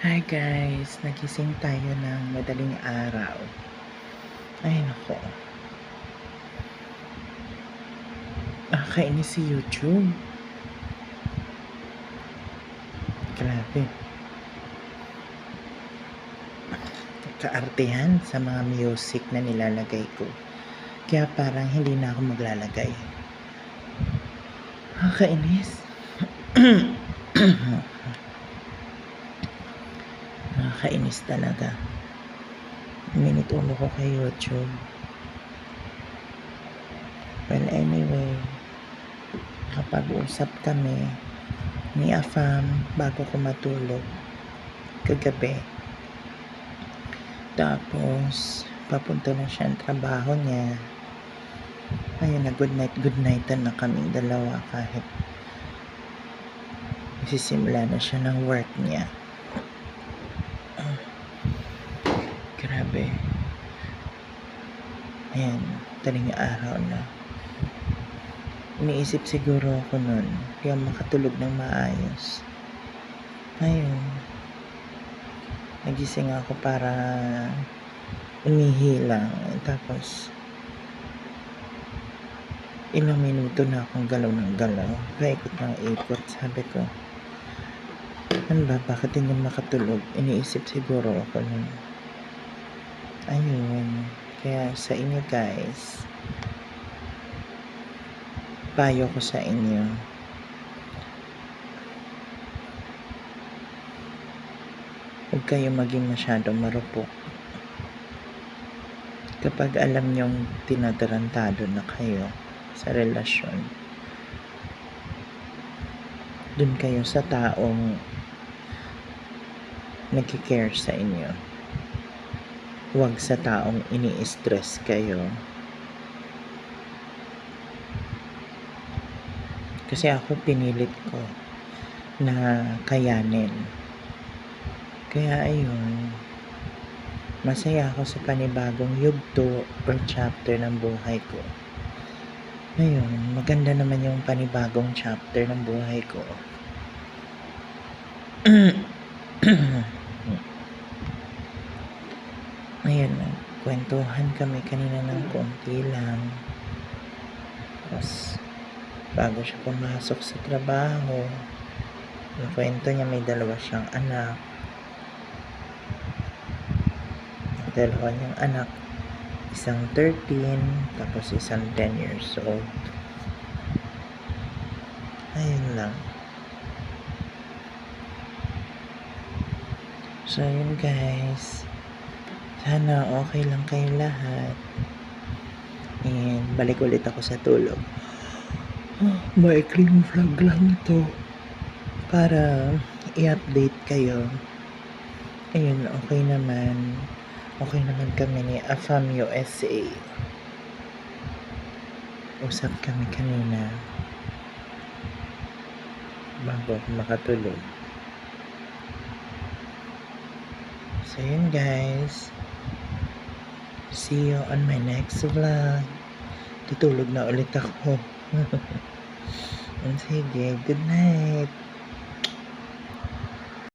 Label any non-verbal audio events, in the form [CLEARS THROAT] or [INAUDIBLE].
Hi guys, nagising tayo ng madaling araw. Ay nako. Nakakainis si YouTube. Grabe. Kaartehan sa mga music na nilalagay ko. Kaya parang hindi na ako maglalagay. Nakakainis. [CLEARS THROAT] [CLEARS THROAT] Nakakainis talaga. Minute ulo ko kay YouTube. Well, anyway, kapag-usap kami ni Afam bago ko matulog kagabi. Tapos, papunta na siya ang trabaho niya. Ayun na, good night, good night na kaming dalawa kahit sisimula na siya ng work niya. Grabe. Ayan, taling araw na. Iniisip siguro ako nun, kaya makatulog ng maayos. Ayun. Nagising ako para umihi lang. Tapos, ilang minuto na akong galaw ng galaw. Paikot ng ikot. Sabi ko, ano ba, bakit hindi makatulog? Iniisip siguro ako nun. Ayun. Kaya sa inyo guys, payo ko sa inyo. Huwag kayo maging masyadong marupok. Kapag alam nyong tinatarantado na kayo sa relasyon, dun kayo sa taong nagkikare sa inyo. Huwag sa taong ini-stress kayo. Kasi ako pinilit ko na kayanin. Kaya ayun, masaya ako sa panibagong yugto or chapter ng buhay ko. Ngayon, maganda naman yung panibagong chapter ng buhay ko. Ngayon, kwentuhan kami kanina ng konti lang. Tapos, bago siya pumasok sa trabaho, yung kwento niya may dalawa siyang anak. Dalawa niyang anak, isang 13, tapos isang 10 years old. Ayun lang. So, yun guys. Sana okay lang kayo lahat. And balik ulit ako sa tulog. Oh, [GASPS] maikling vlog lang ito. Para i-update kayo. Ayun, okay naman. Okay naman kami ni Afam USA. Usap kami kanina. Bago makatulog. So yun guys. See you on my next vlog. Tutulog na ulit ako. [LAUGHS] Sige, good night.